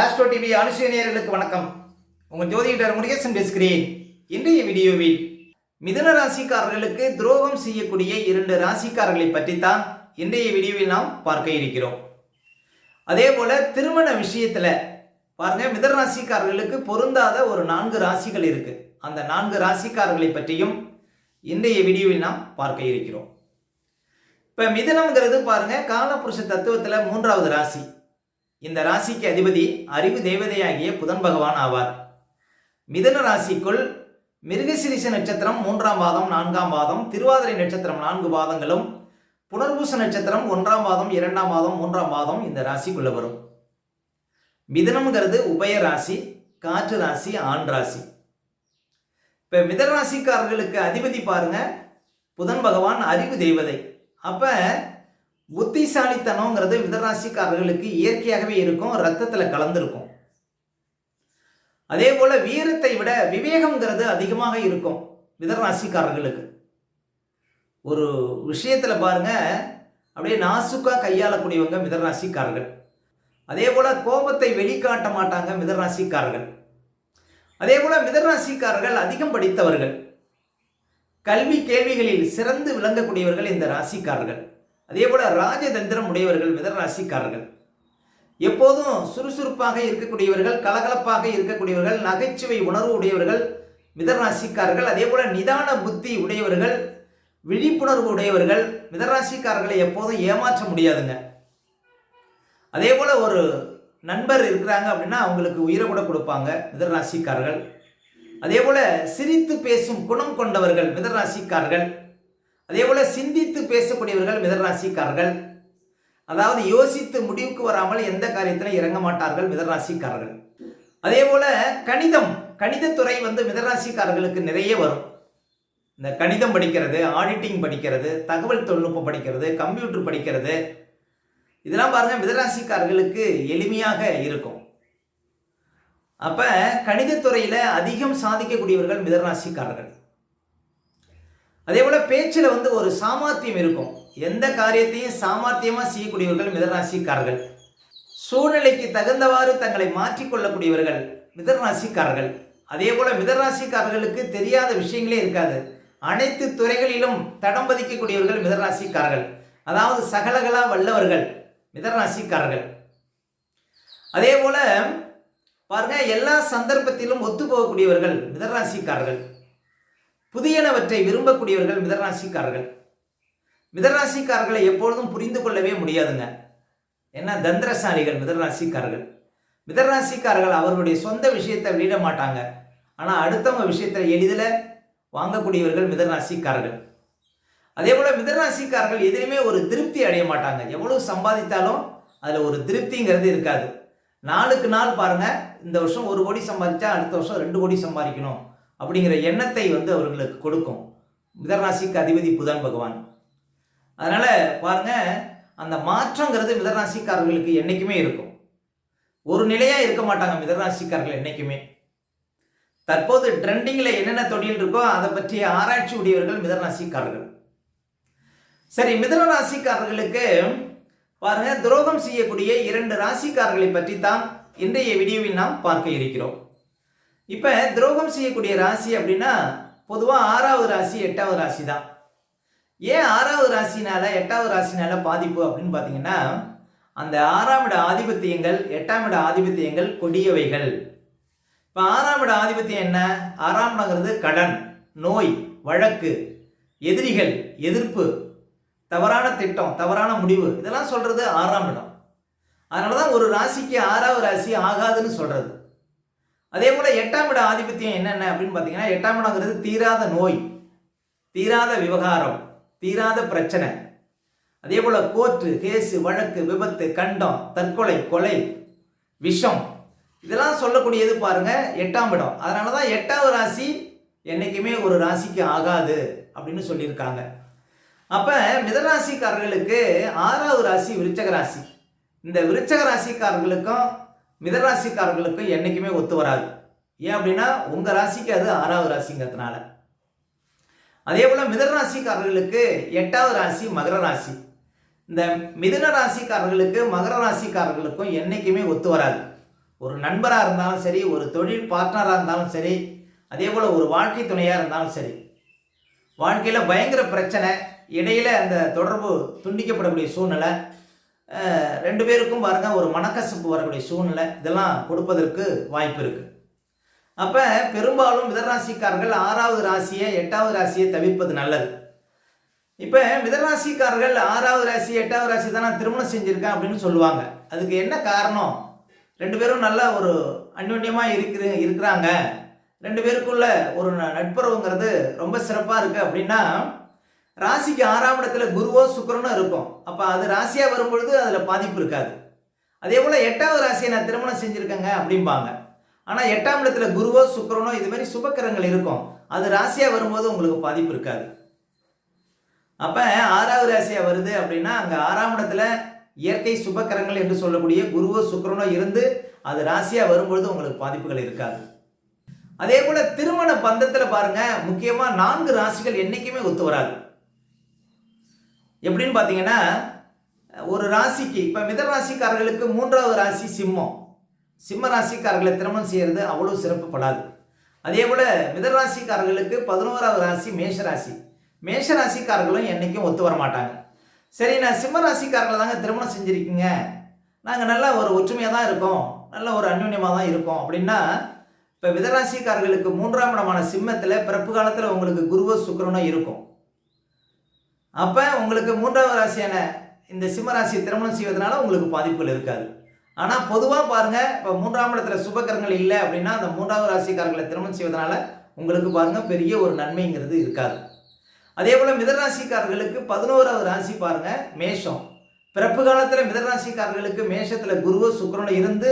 Astro TV அனுசேனியர்களுக்கு வணக்கம். உங்கள் ஜோதிடர் முருகேசன் பேசுகிறேன் இன்றைய வீடியோவில் மிதுன ராசிக்காரர்களுக்கு துரோகம் செய்யக்கூடிய இரண்டு ராசிக்காரர்களை பற்றித்தான் இன்றைய வீடியோவில் நாம் பார்க்க இருக்கிறோம். அதே போல திருமண விஷயத்தில் பாருங்க மிதன ராசிக்காரர்களுக்கு பொருந்தாத ஒரு நான்கு ராசிகள் இருக்கு. அந்த நான்கு ராசிக்காரர்களை பற்றியும் இன்றைய வீடியோவில் நாம் பார்க்க இருக்கிறோம். இப்போ மிதனம்ங்கிறது பாருங்க காலபுருஷ தத்துவத்தில் மூன்றாவது ராசி. இந்த ராசிக்கு அதிபதி அறிவு தேவதையாகிய புதன் பகவான் ஆவார். மிதன ராசிக்குள் மிருகசிரிச நட்சத்திரம் மூன்றாம் பாதம் நான்காம் பாதம் திருவாதிரை நட்சத்திரம் நான்கு பாதங்களும் புனர்பூச நட்சத்திரம் ஒன்றாம் பாதம் இரண்டாம் பாதம் மூன்றாம் பாதம் இந்த ராசிக்குள்ள வரும். மிதனம்ங்கிறது உபய ராசி காற்று ராசி ஆண் ராசி. இப்ப மிதன ராசிக்காரர்களுக்கு அதிபதி பாருங்க புதன் பகவான் அறிவு தெய்வதை அப்போ புத்திசாலித்தனங்கிறது மிதராசிக்காரர்களுக்கு இயற்கையாகவே இருக்கும் ரத்தத்தில் கலந்துருக்கும். அதே போல வீரத்தை விட விவேகம்ங்கிறது அதிகமாக இருக்கும் மிதராசிக்காரர்களுக்கு. ஒரு விஷயத்துல பாருங்க அப்படியே நாசுக்கா கையாளக்கூடியவங்க மிதராசிக்காரர்கள். அதே போல கோபத்தை வெளிக்காட்ட மாட்டாங்க மிதராசிக்காரர்கள். அதே போல மிதராசிக்காரர்கள் அதிகம் படித்தவர்கள். கல்வி கேள்விகளில் சிறந்து விளங்கக்கூடியவர்கள் இந்த ராசிக்காரர்கள். அதே போல் ராஜதந்திரம் உடையவர்கள் மிதராசிக்காரர்கள் எப்போதும் சுறுசுறுப்பாக இருக்கக்கூடியவர்கள் கலகலப்பாக இருக்கக்கூடியவர்கள் நகைச்சுவை உணர்வு உடையவர்கள் மிதராசிக்காரர்கள் அதே போல் நிதான புத்தி உடையவர்கள் விழிப்புணர்வு உடையவர்கள் மிதராசிக்காரர்களை எப்போதும் ஏமாற்ற முடியாதுங்க. அதே போல் ஒரு நண்பர் இருக்கிறாங்க அப்படின்னா அவங்களுக்கு உயிரை கூட கொடுப்பாங்க மிதராசிக்காரர்கள் அதே போல் சிரித்து பேசும் குணம் கொண்டவர்கள் மிதராசிக்காரர்கள் அதே போல சிந்தித்து பேசக்கூடியவர்கள் மிதராசிக்காரர்கள் அதாவது யோசித்து முடிவுக்கு வராமல் எந்த காரியத்திலும் இறங்க மாட்டார்கள் மிதராசிக்காரர்கள் அதே போல கணிதம் கணிதத்துறை வந்து மிதராசிக்காரர்களுக்கு நிறைய வரும். இந்த கணிதம் படிக்கிறது ஆடிட்டிங் படிக்கிறது தகவல் தொழில்நுட்பம் படிக்கிறது கம்ப்யூட்டர் படிக்கிறது. இதெல்லாம் பாருங்க மிதராசிக்காரர்களுக்கு எளிமையாக இருக்கும். அப்ப கணிதத்துறையில அதிகம் சாதிக்கக்கூடியவர்கள் மிதராசிக்காரர்கள் அதே போல் பேச்சில் வந்து ஒரு சாமர்த்தியம் இருக்கும். எந்த காரியத்தையும் சாமர்த்தியமாக செய்யக்கூடியவர்கள் மிதராசிக்காரர்கள் சூழ்நிலைக்கு தகுந்தவாறு தங்களை மாற்றிக்கொள்ளக்கூடியவர்கள் மிதராசிக்காரர்கள் அதே போல் மிதராசிக்காரர்களுக்கு தெரியாத விஷயங்களே இருக்காது. அனைத்து துறைகளிலும் தடம் பதிக்கக்கூடியவர்கள் மிதராசிக்காரர்கள் அதாவது சகலகலா வல்லவர்கள் மிதராசிக்காரர்கள் அதே போல் பாருங்க எல்லா சந்தர்ப்பத்திலும் ஒத்து போகக்கூடியவர்கள் மிதராசிக்காரர்கள் புதியனவற்றை விரும்பக்கூடியவர்கள் மிதராசிக்காரர்கள். மிதராசிக்காரர்களை எப்பொழுதும் புரிந்து கொள்ளவே முடியாதுங்க. ஏன்னா தந்திரசாலிகள் மிதராசிக்காரர்கள். மிதராசிக்காரர்கள் அவர்களுடைய சொந்த விஷயத்தை வெளியிட மாட்டாங்க. ஆனால் அடுத்தவங்க விஷயத்தை எளிதில் வாங்கக்கூடியவர்கள் மிதராசிக்காரர்கள். அதே போல் மிதராசிக்காரர்கள் எதிலுமே ஒரு திருப்தி அடைய மாட்டாங்க. எவ்வளவு சம்பாதித்தாலும் அதில் ஒரு திருப்திங்கிறது இருக்காது. நாளுக்கு நாள் பாருங்கள் இந்த வருஷம் ஒரு கோடி சம்பாதிச்சா அடுத்த வருஷம் ரெண்டு கோடி சம்பாதிக்கணும். அப்படிங்கிற எண்ணத்தை வந்து அவர்களுக்கு கொடுக்கும். மிதராசிக்கு அதிபதி புதன் பகவான். அதனால் பாருங்க அந்த மாற்றங்கிறது மிதராசிக்காரர்களுக்கு என்றைக்குமே இருக்கும். ஒரு நிலையாக இருக்க மாட்டாங்க மிதராசிக்காரர்கள் என்னைக்குமே. தற்போது ட்ரெண்டிங்கில் என்னென்ன தொழில் இருக்கோ அதை பற்றிய ஆராய்ச்சி உடையவர்கள் மிதராசிக்காரர்கள் சரி மிதனராசிக்காரர்களுக்கு பாருங்க துரோகம் செய்யக்கூடிய இரண்டு ராசிக்காரர்களை பற்றி தான் இன்றைய வீடியோவில் நாம் பார்க்க இருக்கிறோம். இப்போ துரோகம் செய்யக்கூடிய ராசி அப்படின்னா பொதுவாக ஆறாவது ராசி எட்டாவது ராசி தான் ஏன் ஆறாவது ராசினால எட்டாவது ராசினால பாதிப்பு அப்படின்னு பார்த்தீங்கன்னா அந்த ஆறாம் இட ஆதிபத்தியங்கள் எட்டாம் இட ஆதிபத்தியங்கள் கொடியவைகள். இப்போ ஆறாம் இட ஆதிபத்தியம் என்ன? ஆறாம் இடங்கிறது கடன் நோய் வழக்கு எதிரிகள் எதிர்ப்பு தவறான திட்டம் தவறான முடிவு இதெல்லாம் சொல்கிறது ஆறாம் இடம். அதனால தான் ஒரு ராசிக்கு ஆறாவது ராசி ஆகாதுன்னு சொல்கிறது அதே போல எட்டாம் இட ஆதிபத்தியம் என்னென்ன அப்படின்னு பார்த்தீங்கன்னா எட்டாம் இடங்கிறது தீராத நோய் தீராத விவகாரம் தீராத பிரச்சனை. அதே போல கோர்ட்டு கேஸு வழக்கு விபத்து கண்டம் தற்கொலை கொலை விஷம். இதெல்லாம் சொல்லக்கூடியது பாருங்க எட்டாம் இடம். அதனால தான் எட்டாவது ராசி என்றைக்குமே ஒரு ராசிக்கு ஆகாது அப்படின்னு சொல்லியிருக்காங்க. அப்போ மிதராசிக்காரர்களுக்கு ஆறாவது ராசி விருச்சக ராசி. இந்த விருச்சக ராசிக்காரர்களுக்கும் மிதராசிக்காரர்களுக்கு என்றைக்குமே ஒத்து வராது. ஏன் அப்படின்னா உங்கள் ராசிக்கு அது ஆறாவது ராசிங்கிறதுனால. அதே போல் மிதராசிக்காரர்களுக்கு எட்டாவது ராசி மகர ராசி. இந்த மிதன ராசிக்காரர்களுக்கு மகர ராசிக்காரர்களுக்கும் என்றைக்குமே ஒத்து வராது. ஒரு நண்பராக இருந்தாலும் சரி ஒரு தொழில் பார்ட்னராக இருந்தாலும் சரி அதே போல் ஒரு வாழ்க்கை துணையாக இருந்தாலும் சரி. வாழ்க்கையில் பயங்கர பிரச்சனை இடையில் அந்த தொடர்பு துண்டிக்கப்படக்கூடிய சூழ்நிலை ரெண்டு பேருக்கும் பாருங்க ஒரு மனக்கசப்பு வரக்கூடிய சூழ்நிலை. இதெல்லாம் கொடுப்பதற்கு வாய்ப்பு இருக்கு. அப்போ பெரும்பாலும் மிதராசிக்காரர்கள் ஆறாவது ராசியை எட்டாவது ராசியை தவிர்ப்பது நல்லது. இப்போ மிதராசிக்காரர்கள் ஆறாவது ராசி எட்டாவது ராசி தான் நான் திருமணம் செஞ்சுருக்கேன் அப்படின்னு சொல்லுவாங்க. அதுக்கு என்ன காரணம்? ரெண்டு பேரும் நல்லா ஒரு அந்யோன்யமாக இருக்கிற இருக்கிறாங்க. ரெண்டு பேருக்குள்ள ஒரு ந- நட்புறவுங்கிறது ரொம்ப சிறப்பாக இருக்குது அப்படின்னா ராசிக்கு ஆறாம் இடத்துல குருவோ சுக்கரனோ இருக்கும் அப்போ அது ராசியாக வரும்பொழுது அதில் பாதிப்பு இருக்காது. அதே போல் எட்டாவது ராசியை நான் திருமணம் செஞ்சுருக்கேங்க அப்படிம்பாங்க. ஆனால் எட்டாம் இடத்துல குருவோ சுக்கரனோ இது மாதிரி சுபக்கரங்கள் இருக்கும். அது ராசியாக வரும்போது உங்களுக்கு பாதிப்பு இருக்காது. அப்போ ஆறாவது ராசியாக வருது அப்படின்னா அங்கே ஆறாம் இடத்துல இயற்கை சுபக்கரங்கள் என்று சொல்லக்கூடிய குருவோ சுக்கரனோ இருந்து அது ராசியாக வரும்பொழுது உங்களுக்கு பாதிப்புகள் இருக்காது. அதே போல் திருமண பந்தத்தில் பாருங்கள் முக்கியமாக நான்கு ராசிகள் என்றைக்குமே ஒத்து வராது. எப்படின்னு பார்த்தீங்கன்னா ஒரு ராசிக்கு இப்போ மித ராசிக்காரர்களுக்கு மூன்றாவது ராசி சிம்மம். சிம்ம ராசிக்காரர்களை திருமணம் செய்கிறது அவ்வளோ சிறப்புப்படாது. அதே போல் மிதராசிக்காரர்களுக்கு பதினோராவது ராசி மேஷ ராசி. மேஷ ராசிக்காரர்களும் என்றைக்கும் ஒத்து வர மாட்டாங்க சரி நான் சிம்ம ராசிக்காரர்களை தாங்க திருமணம் செஞ்சுருக்கீங்க. நாங்கள் நல்லா ஒரு ஒற்றுமையாக தான் இருக்கோம். நல்ல ஒரு அந்யோன்யமாக தான் இருக்கோம். அப்படின்னா இப்போ மிதராசிக்காரர்களுக்கு மூன்றாம் இடமான சிம்மத்தில் பிறப்பு காலத்தில் உங்களுக்கு குருவோ சுக்கிரனோ இருக்கும். அப்போ உங்களுக்கு மூன்றாவது ராசியான இந்த சிம்ம ராசியை திருமணம் செய்வதனால உங்களுக்கு பாதிப்புகள் இருக்காது. ஆனால் பொதுவாக பாருங்கள் இப்போ மூன்றாம் இடத்துல சுபகரங்கள் இல்லை அப்படின்னா அந்த மூன்றாவது ராசிக்காரர்களை திருமணம் செய்வதனால உங்களுக்கு பாருங்கள் பெரிய ஒரு நன்மைங்கிறது இருக்காது. அதே போல் மிதராசிக்காரர்களுக்கு பதினோராவது ராசி பாருங்கள் மேஷம். பிறப்பு காலத்தில் மிதராசிக்காரர்களுக்கு மேஷத்தில் குருவோ சுக்கிரனோ இருந்து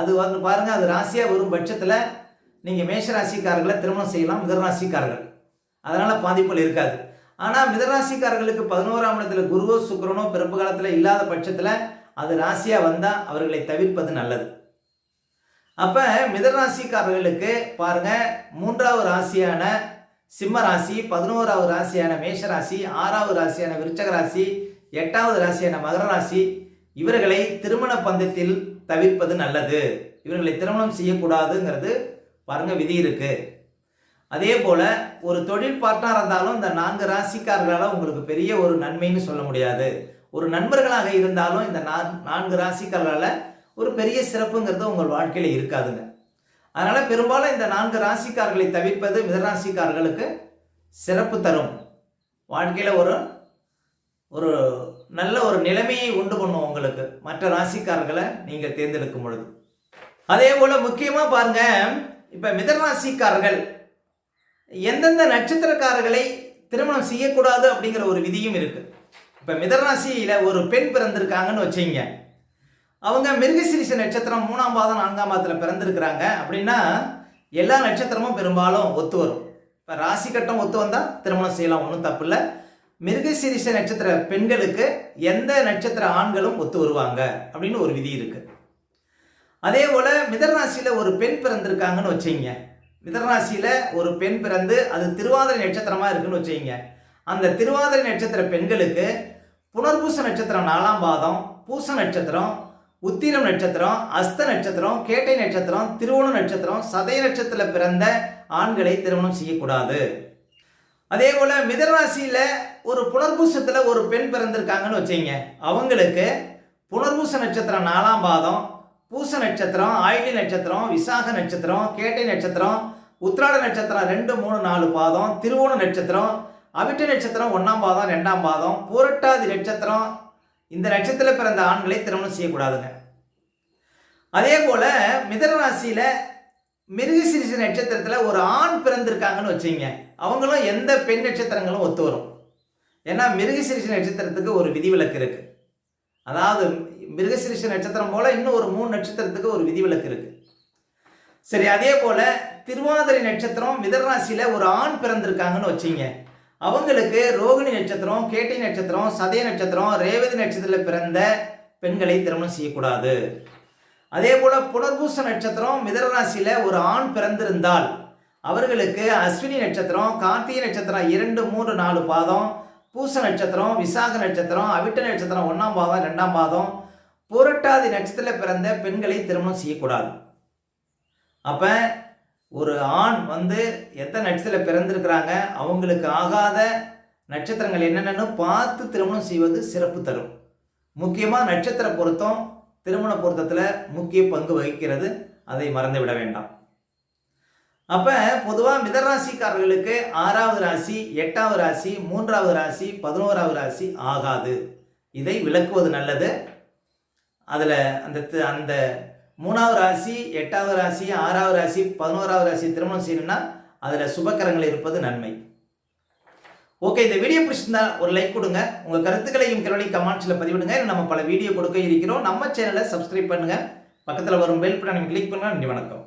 அது வந்து பாருங்கள் அது ராசியாக வரும் பட்சத்தில் நீங்கள் மேஷ ராசிக்காரர்களை திருமணம் செய்யலாம் மிதராசிக்காரர்கள் அதனால் பாதிப்புகள் இருக்காது. ஆனால் மிதராசிக்காரர்களுக்கு பதினோராம் இடத்துல குருவோ சுக்கரனோ பிறப்பு காலத்தில் இல்லாத பட்சத்தில் அது ராசியாக வந்தால் அவர்களை தவிர்ப்பது நல்லது. அப்போ மிதராசிக்காரர்களுக்கு பாருங்கள் மூன்றாவது ராசியான சிம்ம ராசி பதினோராவது ராசியான மேஷ ராசி ஆறாவது ராசியான விருச்சக ராசி எட்டாவது ராசியான மகர ராசி இவர்களை திருமண பந்தத்தில் தவிர்ப்பது நல்லது. இவர்களை திருமணம் செய்யக்கூடாதுங்கிறது பாருங்கள் விதி இருக்குது அதே போல் ஒரு தொழில் பார்ட்னர் இருந்தாலும் இந்த நான்கு ராசிக்காரர்களால் உங்களுக்கு பெரிய ஒரு நன்மைன்னு சொல்ல முடியாது. ஒரு நண்பர்களாக இருந்தாலும் இந்த நான்கு ராசிக்காரர்களால் ஒரு பெரிய சிறப்புங்கிறது உங்கள் வாழ்க்கையில் இருக்காதுங்க. அதனால் பெரும்பாலும் இந்த நான்கு ராசிக்காரர்களை தவிர்ப்பது மிதராசிக்காரர்களுக்கு சிறப்பு தரும். வாழ்க்கையில் ஒரு ஒரு நல்ல ஒரு நிலைமையை உண்டு பண்ணும் உங்களுக்கு. மற்ற ராசிக்காரர்களை நீங்கள் தேர்ந்தெடுக்கும் பொழுது. அதே போல் முக்கியமாக பாருங்கள் இப்போ மிதராசிக்காரர்கள் எந்தெந்த நட்சத்திரக்காரர்களை திருமணம் செய்யக்கூடாது அப்படிங்கிற ஒரு விதியும் இருக்கு. இப்போ மிதராசியில் ஒரு பெண் பிறந்திருக்காங்கன்னு வச்சுங்க. அவங்க மிருகசிரிச நட்சத்திரம் மூணாம் பாதம் நான்காம் பாதத்தில் பிறந்திருக்கிறாங்க அப்படின்னா எல்லா நட்சத்திரமும் பெரும்பாலும் ஒத்து வரும். இப்போ ராசி கட்டம் ஒத்து வந்தால் திருமணம் செய்யலாம் ஒன்றும் தப்பு இல்லை. மிருகசிரிச நட்சத்திர பெண்களுக்கு எந்த நட்சத்திர ஆண்களும் ஒத்து வருவாங்க அப்படின்னு ஒரு விதி இருக்கு. அதே போல் மிதராசியில் ஒரு பெண் பிறந்திருக்காங்கன்னு வச்சுங்க. மிதராசியில் ஒரு பெண் பிறந்து அது திருவாதிரை நட்சத்திரமாக இருக்குன்னு வச்சுங்க அந்த திருவாதிரை நட்சத்திர பெண்களுக்கு புனர்பூச நட்சத்திரம் நாலாம் பாதம் பூச நட்சத்திரம் உத்திரம் நட்சத்திரம் அஸ்த நட்சத்திரம் கேட்டை நட்சத்திரம் திருவோண நட்சத்திரம் சதய நட்சத்திரத்தில் பிறந்த ஆண்களை திருமணம் செய்யக்கூடாது. அதே போல் மிதராசியில் ஒரு புனர்பூசத்தில் ஒரு பெண் பிறந்திருக்காங்கன்னு வச்சுங்க அவங்களுக்கு புனர்பூச நட்சத்திரம் நாலாம் பாதம் பூச நட்சத்திரம் ஆயிலி நட்சத்திரம் விசாக நட்சத்திரம் கேட்டை நட்சத்திரம் உத்திராட நட்சத்திரம் ரெண்டு மூணு நாலு பாதம் திருவோண நட்சத்திரம் அவிட்ட நட்சத்திரம் ஒன்றாம் பாதம் ரெண்டாம் பாதம் பூரட்டாதி நட்சத்திரம். இந்த நட்சத்திரத்தில் பிறந்த ஆண்களை திருமணம் செய்யக்கூடாதுங்க. அதே போல் மிதனராசியில் மிருகசிரிசி நட்சத்திரத்தில் ஒரு ஆண் பிறந்திருக்காங்கன்னு வச்சுங்க அவங்களும் எந்த பெண் நட்சத்திரங்களும் ஒத்து வரும். ஏன்னா மிருகசிரிசி நட்சத்திரத்துக்கு ஒரு விதிவிலக்கு இருக்குது அதாவது மிருகசிரிஷ நட்சத்திரம் போல இன்னும் ஒரு மூணு நட்சத்திரத்துக்கு ஒரு விதிவிலக்கு இருக்கு. சரி அதே போல திருவாதிரை நட்சத்திரம் மிதராசியில ஒரு ஆண் பிறந்திருக்காங்கன்னு வச்சிங்க. அவங்களுக்கு ரோகிணி நட்சத்திரம் கேட்டை நட்சத்திரம் சதய நட்சத்திரம் ரேவதி நட்சத்திரத்தில் பிறந்த பெண்களை திருமணம் செய்யக்கூடாது. அதே போல புனர்பூச நட்சத்திரம் மிதனராசியில ஒரு ஆண் பிறந்திருந்தால் அவர்களுக்கு அஸ்வினி நட்சத்திரம் கார்த்திகை நட்சத்திரம் இரண்டு மூன்று நாலு பாதம் பூச நட்சத்திரம் விசாக நட்சத்திரம் அவிட்ட நட்சத்திரம் ஒன்றாம் பாதம் ரெண்டாம் பாதம். புரட்டாதி நட்சத்திரத்தில் பிறந்த பெண்களை திருமணம் செய்யக்கூடாது. அப்போ ஒரு ஆண் வந்து எத்தனை நட்சத்திரத்தில் பிறந்திருக்கிறாங்க அவங்களுக்கு ஆகாத நட்சத்திரங்கள் என்னென்னு பார்த்து திருமணம் செய்வது சிறப்பு தரும். முக்கியமாக நட்சத்திர பொருத்தம் திருமண பொருத்தத்தில் முக்கிய பங்கு வகிக்கிறது. அதை மறந்து விட வேண்டாம். அப்போ பொதுவாக மிதராசிக்காரர்களுக்கு ஆறாவது ராசி எட்டாவது ராசி மூன்றாவது ராசி பதினோராவது ராசி ஆகாது. இதை விளக்குவது நல்லது. அதில் அந்த அந்த மூணாவது ராசி எட்டாவது ராசி ஆறாவது ராசி பதினோராவது ராசி திருமணம் செய்யணும்னா அதில் சுபக்கரங்கள் இருப்பது நன்மை. ஓகே இந்த வீடியோ பிடிச்சிருந்தா ஒரு லைக் கொடுங்க. உங்கள் கருத்துக்களையும் கேள்வி கமெண்ட்ஸில் பதிவிடுங்க. நம்ம பல வீடியோ கொடுக்க இருக்கிறோம். நம்ம சேனலை சப்ஸ்கிரைப் பண்ணுங்க. பக்கத்தில் வரும் பெல் பட்டனை கிளிக் பண்ணுங்கள் நன்றி வணக்கம்.